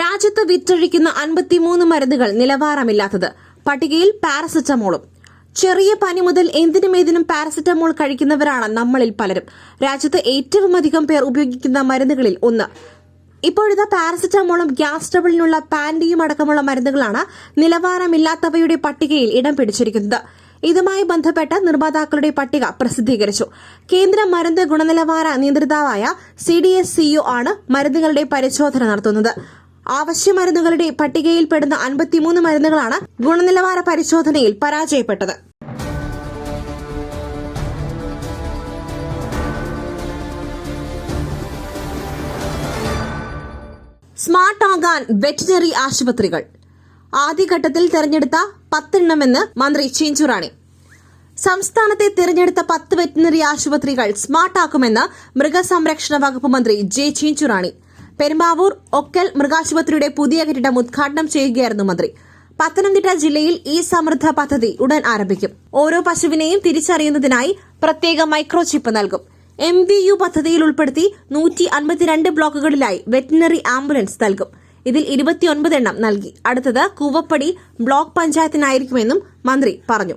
രാജ്യത്ത് വിറ്റഴിക്കുന്ന അൻപത്തിമൂന്ന് മരുന്നുകൾ നിലവാരമില്ലാത്തത്. പട്ടികയിൽ പാരസെറ്റമോളും. ചെറിയ പനി മുതൽ എന്തിനും ഏതിനും പാരസെറ്റമോൾ കഴിക്കുന്നവരാണ് നമ്മളിൽ പലരും. രാജ്യത്ത് ഏറ്റവും അധികം പേർ ഉപയോഗിക്കുന്ന മരുന്നുകളിൽ ഒന്ന്. ഇപ്പോഴത്തെ പാരസെറ്റമോളും ഗ്യാസ് ട്രബിളിനുള്ള പാൻഡിയും അടക്കമുള്ള മരുന്നുകളാണ് നിലവാരമില്ലാത്തവയുടെ പട്ടികയിൽ ഇടം പിടിച്ചിരിക്കുന്നത്. ഇതുമായി ബന്ധപ്പെട്ട് നിർമ്മാതാക്കളുടെ പട്ടിക പ്രസിദ്ധീകരിച്ചു. കേന്ദ്ര മരുന്ന് ഗുണനിലവാര നിയന്ത്രിതാവായ C D S C O ആണ് മരുന്നുകളുടെ പരിശോധന നടത്തുന്നത്. ആവശ്യ മരുന്നുകളുടെ പട്ടികയിൽപ്പെടുന്ന അൻപത്തിമൂന്ന് മരുന്നുകളാണ് ഗുണനിലവാര പരിശോധനയിൽ പരാജയപ്പെട്ടത്. സ്മാർട്ട് ആകാൻ വെറ്റിനറി ആശുപത്രികൾ. ആദ്യഘട്ടത്തിൽ തെരഞ്ഞെടുത്ത പത്തെണ്ണമെന്ന് മന്ത്രി ചിഞ്ചുറാണി. സംസ്ഥാനത്തെ തിരഞ്ഞെടുത്ത പത്ത് വെറ്റിനറി ആശുപത്രികൾ സ്മാർട്ടാക്കുമെന്ന് മൃഗസംരക്ഷണ വകുപ്പ് മന്ത്രി ജെ ചിഞ്ചുറാണി. പെരുമ്പാവൂർ ഒക്കൽ മൃഗാശുപത്രിയുടെ പുതിയ കെട്ടിടം ഉദ്ഘാടനം ചെയ്യുകയായിരുന്നു മന്ത്രി. പത്തനംതിട്ട ജില്ലയിൽ ഈ സമൃദ്ധ പദ്ധതി ഉടൻ ആരംഭിക്കും. ഓരോ പശുവിനെയും തിരിച്ചറിയുന്നതിനായി പ്രത്യേക മൈക്രോ ചിപ്പ് നൽകും. എം വി യു പദ്ധതിയിൽ ഉൾപ്പെടുത്തി നൂറ്റി അൻപത്തിരണ്ട് ബ്ലോക്കുകളിലായി വെറ്റിനറി ആംബുലൻസ് നൽകും. ഇതിൽ ഇരുപത്തിയൊൻപത് എണ്ണം നൽകി. അടുത്തത് കൂവപ്പടി ബ്ലോക്ക് പഞ്ചായത്തിനായിരിക്കുമെന്നും മന്ത്രി പറഞ്ഞു.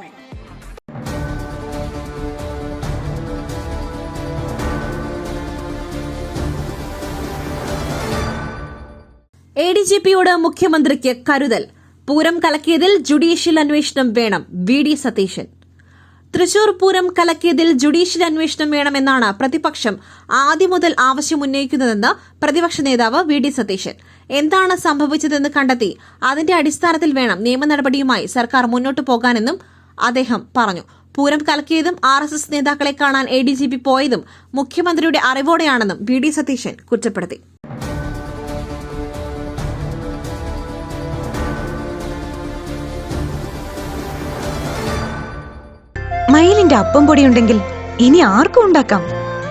A D G പിയോട് മുഖ്യമന്ത്രിക്ക് കരുതൽ. പൂരം കലക്കിയതിൽ ജുഡീഷ്യൽ അന്വേഷണം വേണം. V D Satheesan. Thrissur Pooram കലക്കിയതിൽ ജുഡീഷ്യൽ അന്വേഷണം വേണമെന്നാണ് പ്രതിപക്ഷം ആദ്യം മുതൽ ആവശ്യമുന്നയിക്കുന്നതെന്ന് പ്രതിപക്ഷ നേതാവ് വി ഡി സതീശൻ. എന്താണ് സംഭവിച്ചതെന്ന് കണ്ടെത്തി അതിന്റെ അടിസ്ഥാനത്തിൽ വേണം നിയമ നടപടിയുമായി സർക്കാർ മുന്നോട്ട് പോകാനെന്നും അദ്ദേഹം പറഞ്ഞു. പൂരം കലക്കിയതും ആർ എസ് എസ് നേതാക്കളെ കാണാൻ എ ഡി ജി പി പോയതും മുഖ്യമന്ത്രിയുടെ അറിവോടെയാണെന്നും വി ഡി സതീശൻ കുറ്റപ്പെടുത്തി. മയിലിന്റെ അപ്പം പൊടി ഉണ്ടെങ്കിൽ ഇനി ആർക്കും ഉണ്ടാക്കാം.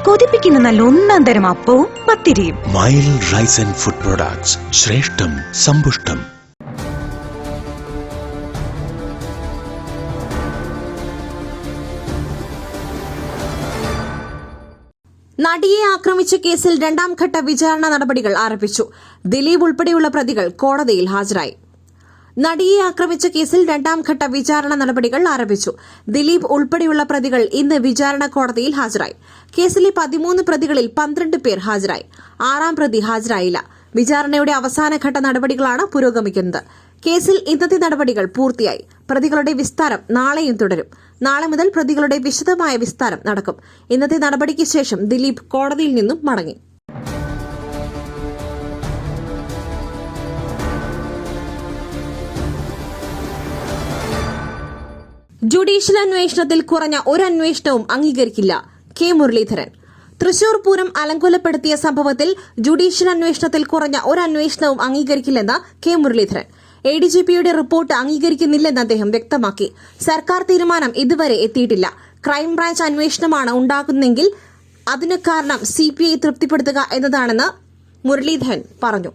കൊതിപ്പിക്കുന്ന നല്ല ഒന്നാം തരം അപ്പവും പത്തിരിയും. Mile rice and food products ശ്രേഷ്ഠം സമ്പുഷ്ടം. നടിയെ ആക്രമിച്ച കേസിൽ രണ്ടാം ഘട്ട വിചാരണ നടപടികൾ ആരംഭിച്ചു. ദിലീപ് ഉൾപ്പെടെയുള്ള പ്രതികൾ കോടതിയിൽ ഹാജരായി. നടിയെ ആക്രമിച്ച കേസിൽ രണ്ടാംഘട്ട വിചാരണ നടപടികൾ ആരംഭിച്ചു. ദിലീപ് ഉൾപ്പെടെയുള്ള പ്രതികൾ ഇന്ന് വിചാരണ കോടതിയിൽ ഹാജരായി. കേസിലെ പതിമൂന്ന് പ്രതികളിൽ പന്ത്രണ്ട് പേർ ഹാജരായി. ആറാം പ്രതി ഹാജരായില്ല. വിചാരണയുടെ അവസാനഘട്ട നടപടികളാണ് പുരോഗമിക്കുന്നത്. കേസിൽ ഇന്നത്തെ നടപടികൾ പൂർത്തിയായി. പ്രതികളുടെ വിസ്താരം നാളെയും തുടരും. നാളെ മുതൽ പ്രതികളുടെ വിശദമായ വിസ്താരം നടക്കും. ഇന്നത്തെ നടപടിക്ക് ശേഷം ദിലീപ് കോടതിയിൽ നിന്നും മടങ്ങി. ജുഡീഷ്യൽ അന്വേഷണത്തിൽ കുറഞ്ഞ ഒരു അന്വേഷണവും അംഗീകരിക്കില്ല. കെ. മുരളീധരൻ. തൃശൂർ പൂരം അലങ്കോലപ്പെടുത്തിയ സംഭവത്തിൽ ജുഡീഷ്യൽ അന്വേഷണത്തിൽ കുറഞ്ഞ ഒരു അന്വേഷണവും അംഗീകരിക്കില്ലെന്ന് K. Muraleedharan. A D G പിയുടെ റിപ്പോർട്ട് അംഗീകരിക്കുന്നില്ലെന്ന് അദ്ദേഹം വ്യക്തമാക്കി. സർക്കാർ തീരുമാനം ഇതുവരെ എത്തിയിട്ടില്ല. ക്രൈംബ്രാഞ്ച് അന്വേഷണമാണ് ഉണ്ടാകുന്നതെങ്കിൽ അതിന് കാരണം സി പി ഐ തൃപ്തിപ്പെടുത്തുക എന്നതാണെന്ന് മുരളീധരൻ പറഞ്ഞു.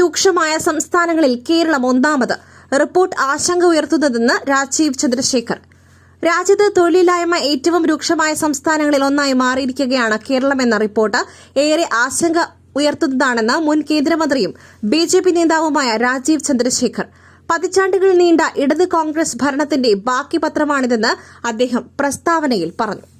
രൂക്ഷമായ സംസ്ഥാനങ്ങളിൽ കേരളം ഒന്നാമത്. റിപ്പോർട്ട് ആശങ്ക ഉയർത്തുന്നതെന്ന് രാജീവ് ചന്ദ്രശേഖർ. രാജ്യത്ത് തൊഴിലില്ലായ്മ ഏറ്റവും രൂക്ഷമായ സംസ്ഥാനങ്ങളിൽ ഒന്നായി മാറിയിരിക്കുകയാണ് കേരളമെന്ന റിപ്പോർട്ട്. ഏറെ ആശങ്ക ഉയർത്തുന്നതാണെന്ന് മുൻ കേന്ദ്രമന്ത്രിയും ബി ജെ പി നേതാവുമായ രാജീവ് ചന്ദ്രശേഖർ. പതിറ്റാണ്ടുകൾ നീണ്ട ഇടത് കോൺഗ്രസ് ഭരണത്തിന്റെ ബാക്കി പത്രമാണിതെന്ന് അദ്ദേഹം പ്രസ്താവനയിൽ പറഞ്ഞു.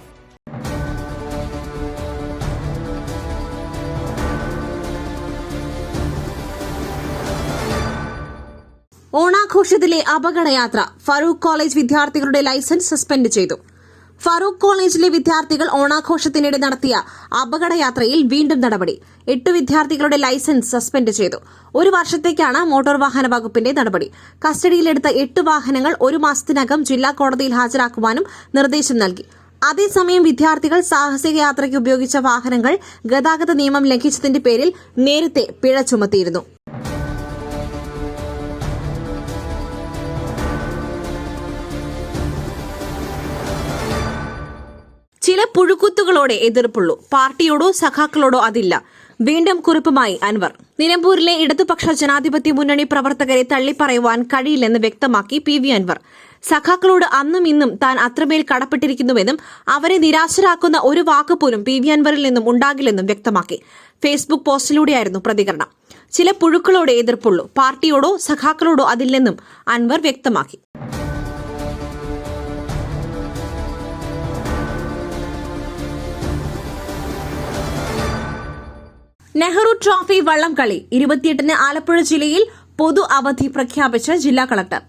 ഓണാഘോഷത്തിലെ അപകടയാത്ര ഫറൂഖ് കോളേജ് വിദ്യാർത്ഥികളുടെ ലൈസൻസ് സസ്പെൻഡ് ചെയ്തു. ഫറൂഖ് കോളേജിലെ വിദ്യാർത്ഥികൾ ഓണാഘോഷത്തിനിടെ നടത്തിയ അപകടയാത്രയിൽ വീണ്ടും നടപടി. എട്ട് വിദ്യാർത്ഥികളുടെ ലൈസൻസ് സസ്പെൻഡ് ചെയ്തു. ഒരു വർഷത്തേക്കാണ് മോട്ടോർ വാഹന വകുപ്പിന്റെ നടപടി. കസ്റ്റഡിയിലെടുത്ത എട്ട് വാഹനങ്ങൾ ഒരു മാസത്തിനകം ജില്ലാ കോടതിയിൽ ഹാജരാക്കുവാനും നിർദ്ദേശം നൽകി. അതേസമയം വിദ്യാർത്ഥികൾ സാഹസിക യാത്രയ്ക്ക് ഉപയോഗിച്ച വാഹനങ്ങൾ ഗതാഗത നിയമം ലംഘിച്ചതിന്റെ പേരിൽ നേരത്തെ പിഴ ചുമത്തിയിരുന്നു. ചില പുഴുക്കുത്തുകളോടെ എതിർപ്പുള്ളൂ. പാർട്ടിയോടോ സഖാക്കളോടോ അതില്ല. വീണ്ടും കുറിപ്പുമായി അൻവർ. നിലമ്പൂരിലെ ഇടതുപക്ഷ ജനാധിപത്യ മുന്നണി പ്രവർത്തകരെ തള്ളിപ്പറയുവാൻ കഴിയില്ലെന്ന് വ്യക്തമാക്കി പി വി അൻവർ. സഖാക്കളോട് അന്നും ഇന്നും താൻ അത്രമേൽ കടപ്പെട്ടിരിക്കുന്നുവെന്നും അവരെ നിരാശരാക്കുന്ന ഒരു വാക്ക് പോലും പി വി അൻവറിൽ നിന്നും ഉണ്ടാകില്ലെന്നും വ്യക്തമാക്കി. ഫേസ്ബുക്ക് പോസ്റ്റിലൂടെയായിരുന്നു പ്രതികരണം. ചില പുഴുക്കളോടെ എതിർപ്പുള്ളൂ. പാർട്ടിയോടോ സഖാക്കളോടോ അതില്ലെന്നും അൻവർ വ്യക്തമാക്കി. നെഹ്റു ട്രോഫി വള്ളംകളി ഇരുപത്തിയെട്ടിന് ആലപ്പുഴ ജില്ലയിൽ പൊതു അവധി പ്രഖ്യാപിച്ച് ജില്ലാ കളക്ടർ.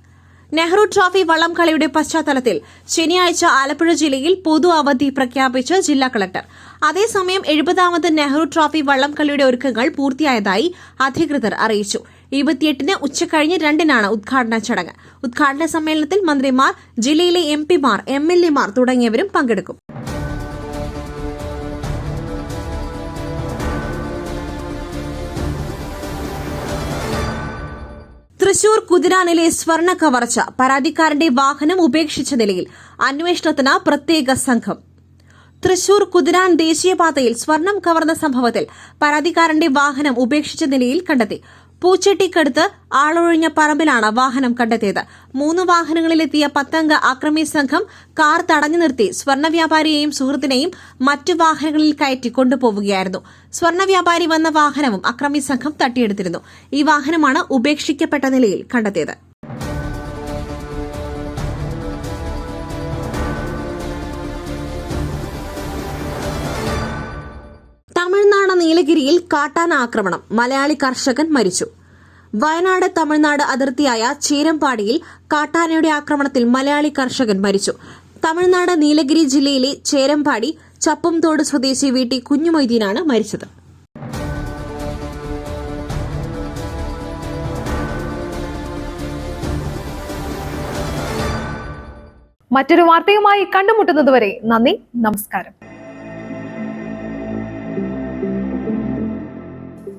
നെഹ്റു ട്രോഫി വള്ളംകളിയുടെ പശ്ചാത്തലത്തിൽ ശനിയാഴ്ച ആലപ്പുഴ ജില്ലയിൽ പൊതു അവധി പ്രഖ്യാപിച്ച് ജില്ലാ കളക്ടർ. അതേസമയം എഴുപതാമത് നെഹ്റു ട്രോഫി വള്ളംകളിയുടെ ഒരുക്കങ്ങൾ പൂർത്തിയായതായി അധികൃതർ അറിയിച്ചു. ഇരുപത്തിയെട്ടിന് ഉച്ചകഴിഞ്ഞ് രണ്ടിനാണ് ഉദ്ഘാടന ചടങ്ങ്. ഉദ്ഘാടന സമ്മേളനത്തിൽ മന്ത്രിമാർ ജില്ലയിലെ എം പിമാർ എം എൽ എമാർ തുടങ്ങിയവരും പങ്കെടുക്കും. തൃശൂർ കുതിരാനിലെ സ്വർണ കവർച്ച പരാതിക്കാരന്റെ വാഹനം ഉപേക്ഷിച്ച നിലയിൽ അന്വേഷണത്തിന് പ്രത്യേക സംഘം. തൃശൂർ കുതിരാൻ ദേശീയപാതയിൽ സ്വർണം കവർന്ന സംഭവത്തിൽ പരാതിക്കാരന്റെ വാഹനം ഉപേക്ഷിച്ച നിലയിൽ കണ്ടെത്തി. പൂച്ചെട്ടിക്കടുത്ത് ആളൊഴിഞ്ഞ പറമ്പിലാണ് വാഹനം കണ്ടെത്തിയത്. മൂന്ന് വാഹനങ്ങളിലെത്തിയ പത്തംഗ അക്രമി സംഘം കാർ തടഞ്ഞു നിർത്തി. സ്വർണ വ്യാപാരിയെയും സുഹൃത്തിനെയും മറ്റു വാഹനങ്ങളിൽ കയറ്റി കൊണ്ടുപോവുകയായിരുന്നു. സ്വർണ വ്യാപാരി വന്ന വാഹനവും അക്രമി സംഘം തട്ടിയെടുത്തിരുന്നു. ഈ വാഹനമാണ് ഉപേക്ഷിക്കപ്പെട്ട നിലയിൽ കണ്ടെത്തിയത്. തമിഴ്നാട് നീലഗിരിയിൽ കാട്ടാന ആക്രമണം. മലയാളി കർഷകൻ മരിച്ചു. വയനാട് തമിഴ്നാട് അതിർത്തിയായ ചേരമ്പാടിയിൽ കാട്ടാനയുടെ ആക്രമണത്തിൽ മലയാളി കർഷകൻ മരിച്ചു. തമിഴ്നാട് നീലഗിരി ജില്ലയിലെ ചേരമ്പാടി ചപ്പംതോട് സ്വദേശി വീട്ടി കുഞ്ഞുമൊയ്തീനാണ് മരിച്ചത്. മറ്റൊരു വാർത്തയുമായി കണ്ടുമുട്ടുന്നതുവരെ നന്ദി നമസ്കാരം.